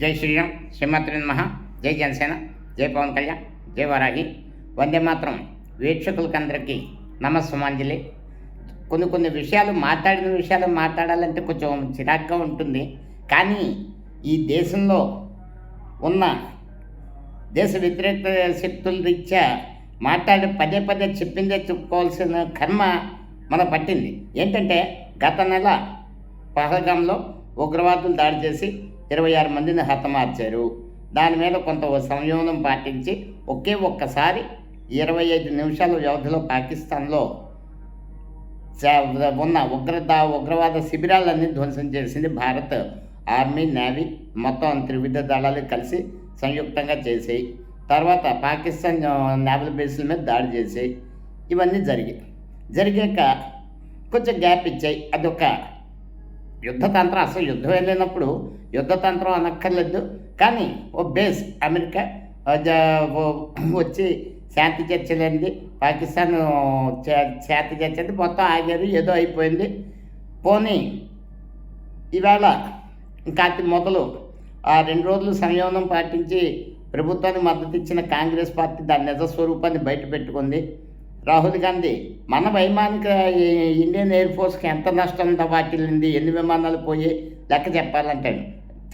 జై శ్రీరామ్ శ్రీమాత్రి మహా జై జనసేన జై పవన్ కళ్యాణ్ జై వరాగి వందే మాత్రం వీక్షకులకందరికీ నమస్సుమాంజలి. కొన్ని కొన్ని విషయాలు మాట్లాడిన విషయాలు మాట్లాడాలంటే కొంచెం చిరాగ్గా ఉంటుంది. కానీ ఈ దేశంలో ఉన్న దేశ వ్యతిరేక శక్తుల రీత్యా మాట్లాడి పదే పదే చెప్పిందే చెప్పుకోవాల్సిన కర్మ మన పట్టింది. ఏంటంటే గత నెల పహల్గాంలో ఉగ్రవాదులు దాడి చేసి ఇరవై ఆరు మందిని హతమార్చారు. దాని మీద కొంత సంయమనం పాటించి ఒకే ఒక్కసారి ఇరవై ఐదు నిమిషాల వ్యవధిలో పాకిస్తాన్లో ఉన్న ఉగ్రద ఉగ్రవాద శిబిరాలన్నీ ధ్వంసం చేసింది భారత్. ఆర్మీ నేవీ మొత్తం త్రివిధ దళాలు కలిసి సంయుక్తంగా చేసాయి. తర్వాత పాకిస్తాన్ నేవల్ బేస్ల మీద దాడి చేసాయి. ఇవన్నీ జరిగాయి. జరిగాక కొంచెం గ్యాప్ ఇచ్చాయి. అదొక యుద్ధతంత్రం అసలు యుద్ధం వెళ్ళినప్పుడు యుద్ధతంత్రం అనక్కర్లేదు. కానీ ఓ బేస్ అమెరికా వచ్చి శాంతి చర్చలేంది పాకిస్తాన్ శాంతి చర్చది మొత్తం ఆగారు ఏదో అయిపోయింది. పోనీ ఇవాళ ఇంకా మొదలు ఆ రెండు రోజులు సంయమనం పాటించి ప్రభుత్వానికి మద్దతు ఇచ్చిన కాంగ్రెస్ పార్టీ దాని నిజ స్వరూపాన్ని బయట పెట్టుకుంది. రాహుల్ గాంధీ మన వైమానిక ఈ- ఇండియన్ ఎయిర్ ఫోర్స్కి ఎంత నష్టం వాటిల్లింది ఎన్ని విమానాలు పోయి లెక్క చెప్పాలంటాడు?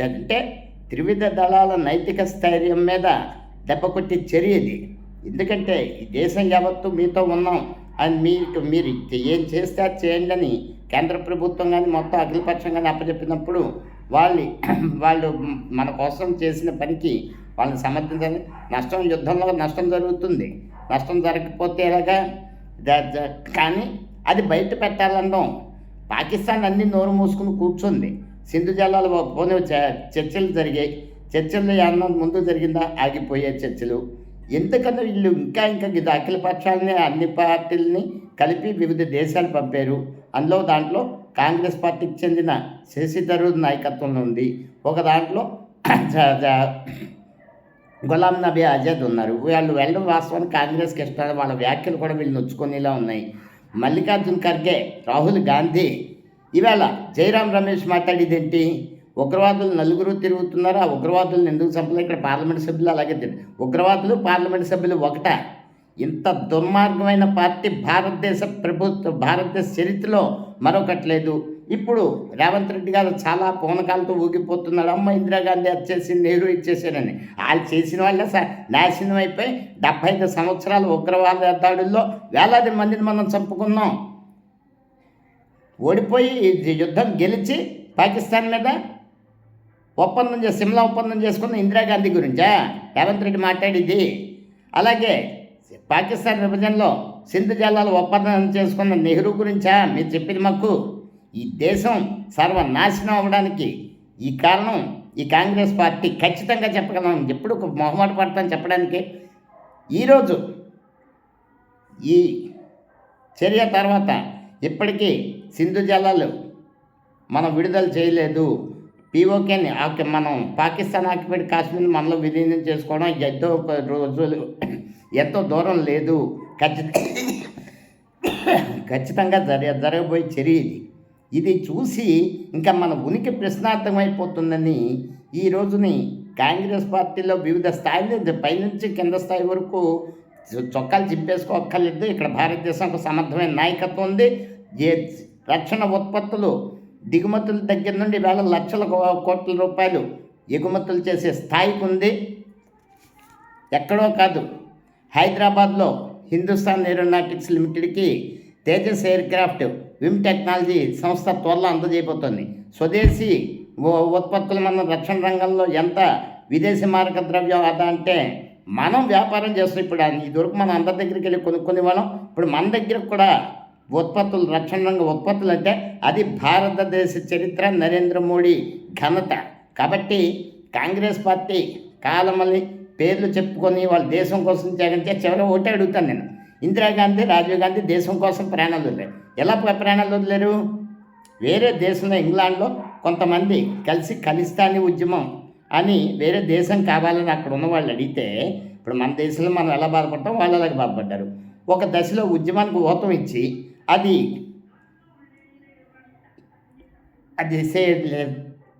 అంటే త్రివిధ దళాల నైతిక స్థైర్యం మీద దెబ్బ కొట్టి చర్య ఇది. ఎందుకంటే ఈ దేశం యావత్తు మీతో ఉన్నాం. అని మీకు మీరు ఏం చేస్తే అది చేయండి అని కేంద్ర ప్రభుత్వం కానీ మొత్తం అఖిలపక్షం కానీ అప్పచెప్పినప్పుడు వాళ్ళు వాళ్ళు మన కోసం చేసిన పనికి వాళ్ళని సమర్థించాలి. నష్టం యుద్ధంలో నష్టం జరుగుతుంది. నష్టం జరగకపోతే ఎలాగా? కానీ అది బయట పెట్టాలనడం. పాకిస్తాన్ అన్ని నోరు మూసుకుని కూర్చుంది. సింధు జలాలు పోనీ చ- చర్చలు జరిగాయి. చర్చలు ఏమన్నా ముందు జరిగిందా? ఆగిపోయే చర్చలు. ఎందుకన్నా వీళ్ళు ఇంకా ఇంకా ఇది అఖిల పక్షాలని అన్ని పార్టీలని కలిపి వివిధ దేశాలు పంపారు. అందులో దాంట్లో కాంగ్రెస్ పార్టీకి చెందిన శశిధరు నాయకత్వంలో ఉంది ఒక దాంట్లో జ- గులాం నబీ ఆజాద్ ఉన్నారు. వాళ్ళు వెళ్ళడం వాస్తవానికి కాంగ్రెస్కి ఇష్టం వాళ్ళ వ్యాఖ్యలు కూడా వీళ్ళు నొచ్చుకునేలా ఉన్నాయి. మల్లికార్జున్ ఖర్గే రాహుల్ గాంధీ ఇవాళ జయరాం రమేష్ మాట్లాడేది ఏంటి ఉగ్రవాదులు నలుగురు తిరుగుతున్నారు ఆ ఉగ్రవాదులను ఎందుకు చంపలేదు? ఇక్కడ పార్లమెంట్ సభ్యులు అలాగే తిరిగి ఉగ్రవాదులు పార్లమెంట్ సభ్యులు ఒకట. ఇంత దుర్మార్గమైన పార్టీ భారతదేశ ప్రభుత్వ భారతదేశ చరిత్రలో మరొకట్లేదు ఇప్పుడు రేవంత్ రెడ్డి గారు చాలా పూనకాలతో ఊగిపోతున్నాడు. అమ్మ ఇందిరాగాంధీ వచ్చేసింది నెహ్రూ ఇచ్చేసారని వాళ్ళు చేసిన వాళ్ళే సార్ నాశనం అయిపోయి డెబ్బై ఐదు సంవత్సరాల ఉగ్రవాద దాడుల్లో వేలాది మందిని మనం చంపుకున్నాం. ఓడిపోయి యుద్ధం గెలిచి పాకిస్తాన్ మీద ఒప్పందం చేసి సిమ్లా ఒప్పందం చేసుకున్న ఇందిరాగాంధీ గురించా? రేవంత్ రెడ్డి మాట్లాడేది. అలాగే పాకిస్తాన్ విభజనలో సింధు జలాలు ఒప్పందం చేసుకున్న నెహ్రూ గురించా? మీరు చెప్పింది మాకు. ఈ దేశం సర్వనాశనం అవ్వడానికి ఈ కారణం ఈ కాంగ్రెస్ పార్టీ ఖచ్చితంగా చెప్పగలం. ఎప్పుడు ఒక మొహమాట పడతాను చెప్పడానికి. ఈరోజు ఈ చర్య తర్వాత ఇప్పటికీ సింధు జలాలు మనం విడుదల చేయలేదు. పీఓకేని ఆక్- మనం పాకిస్తాన్ ఆక్యుపైడ్ కాశ్మీర్ మనలో విలీనం చేసుకోవడం ఎంతో ఒక రోజులు ఎంతో దూరం లేదు. ఖచ్చితంగా ఖచ్చితంగా జరగ జరగబోయే చర్య ఇది. ఇది చూసి ఇంకా మన ఉనికి ప్రశ్నార్థమైపోతుందని ఈ రోజుని కాంగ్రెస్ పార్టీలో వివిధ స్థాయిలు పైనుంచి కింద స్థాయి వరకు చొక్కాలు చింపేసుకోక్కర్లేదు. ఇక్కడ భారతదేశంకు సమర్థమైన నాయకత్వం ఉంది. ఏ రక్షణ ఉత్పత్తులు దిగుమతుల దగ్గర నుండి వేల లక్షల కోట్ల రూపాయలు ఎగుమతులు చేసే స్థాయికి ఉంది. ఎక్కడో కాదు. హైదరాబాద్లో హిందుస్థాన్ ఏరోనాటిక్స్ లిమిటెడ్కి తేజస్ ఎయిర్ క్రాఫ్ట్ విమ్ టెక్నాలజీ సంస్థ త్వరలో అందజేయబోతోంది. స్వదేశీ ఉత్పత్తులు మన రక్షణ రంగంలో ఎంత విదేశీ మారక ద్రవ్యం అదా అంటే మనం వ్యాపారం చేస్తాం ఇప్పుడు ఇదివరకు మనం అందరి దగ్గరికి వెళ్ళి కొనుక్కునే వాళ్ళం. ఇప్పుడు మన దగ్గర కూడా ఉత్పత్తులు రక్షణ రంగ ఉత్పత్తులు అంటే అది భారతదేశ చరిత్ర నరేంద్ర మోడీ ఘనత. కాబట్టి కాంగ్రెస్ పార్టీ కాలమని పేర్లు చెప్పుకొని వాళ్ళ దేశం కోసం చేయంటే చివరి ఒకటే అడుగుతాను నేను. ఇందిరాగాంధీ రాజీవ్ గాంధీ దేశం కోసం ప్రాణాలు వదిలేరు. ఎలా ప్రాణాలు వదిలేరు? వేరే దేశంలో ఇంగ్లాండ్లో కొంతమంది కలిసి ఖలిస్తానీ ఉద్యమం అని వేరే దేశం కావాలని అక్కడ ఉన్న వాళ్ళు అడిగితే ఇప్పుడు మన దేశంలో మనం ఎలా బాధపడతాం? వాళ్ళు అలాగే బాధపడ్డారు. ఒక దశలో ఉద్యమానికి ఊతం ఇచ్చి అది అది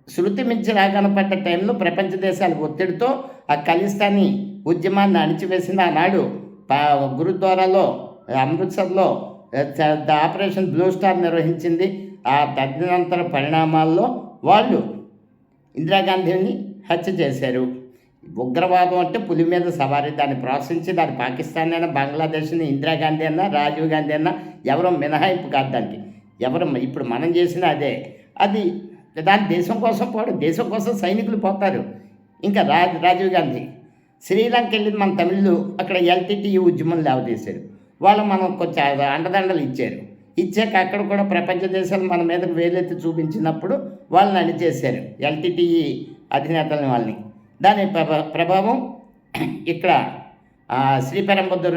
శృతి మించి రాగనపడ్డ టైంలో ప్రపంచ దేశాల ఒత్తిడితో ఆ ఖలిస్తానీ ఉద్యమాన్ని అణిచివేసిన ఆనాడు గురుద్వారాలో అమృత్సర్లో ద ఆపరేషన్ బ్లూ స్టార్ నిర్వహించింది. ఆ తదనంతర పరిణామాల్లో వాళ్ళు ఇందిరాగాంధీని హత్య చేశారు. ఉగ్రవాదం అంటే పులి మీద సవారీ. దాన్ని ప్రోత్సహించి దాన్ని పాకిస్తాన్ అయినా బంగ్లాదేశ్ని ఇందిరాగాంధీ అన్నా రాజీవ్ గాంధీ అన్నా ఎవరో మినహాయింపు కాదు దానికి. ఎవరు ఇప్పుడు మనం చేసిన అదే. అది దాని దేశం కోసం పోవడం దేశం కోసం సైనికులు పోతారు. ఇంకా రా రాజీవ్ గాంధీ. శ్రీలంక వెళ్ళింది మన తమిళ్ళు అక్కడ ఎల్టీటీ ఉద్యమం లేవదీశారు. వాళ్ళు మనం కొంచెం అండదండలు ఇచ్చారు. ఇచ్చాక అక్కడ కూడా ప్రపంచ దేశాలు మన మీద వేలెత్తి చూపించినప్పుడు వాళ్ళని అణిచేశారు ఎల్టీటీఈ అధినేతలని వాళ్ళని. దాని ప్రభ ప్రభావం ఇక్కడ ఆ,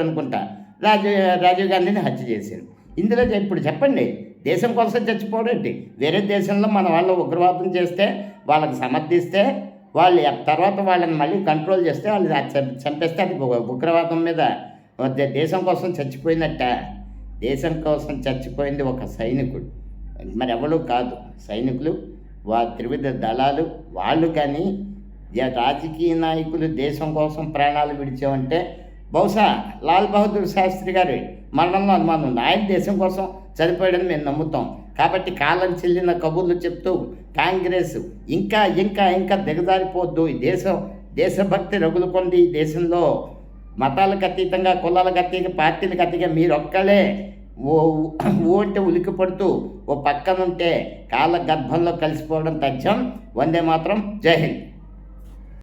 అనుకుంటా రాజీవ్ రాజీవ్ గాంధీని హత్య చేశారు. ఇందులో ఇప్పుడు చెప్పండి దేశం కోసం చచ్చిపోవడం వేరే దేశంలో మన వాళ్ళు ఉగ్రవాదం చేస్తే వాళ్ళకి సమర్థిస్తే వాళ్ళు తర్వాత వాళ్ళని మళ్ళీ కంట్రోల్ చేస్తే వాళ్ళు చంపేస్తే అది ఉగ్రవాదం మీద దేశం కోసం చచ్చిపోయినట్ట. దేశం కోసం చచ్చిపోయింది ఒక సైనికుడు. మరి ఎవరు కాదు. సైనికులు వా త్రివిధ దళాలు వాళ్ళు కానీ రాజకీయ నాయకులు దేశం కోసం ప్రాణాలు విడిచామంటే బహుశా లాల్ బహదూర్ శాస్త్రి గారి మరణంలో అనుమానం ఉంది. ఆయన దేశం కోసం చనిపోయాడని మేము నమ్ముతాం. కాబట్టి కాలం చెల్లిన కబుర్లు చెప్తూ కాంగ్రెస్ ఇంకా ఇంకా ఇంకా దిగజారిపోద్దు. ఈ దేశం దేశభక్తి రగులుకొంది. ఈ దేశంలో మతాలకు అతీతంగా కులాలకు అతీతంగా పార్టీలకు అతీతంగా మీరు ఒక్కలే ఓ ఊంటే ఉలికి పడుతూ ఓ పక్కనుంటే కాళ్ళ గర్భంలో కలిసిపోవడం తథ్యం. వందే మాత్రం జై హింద్.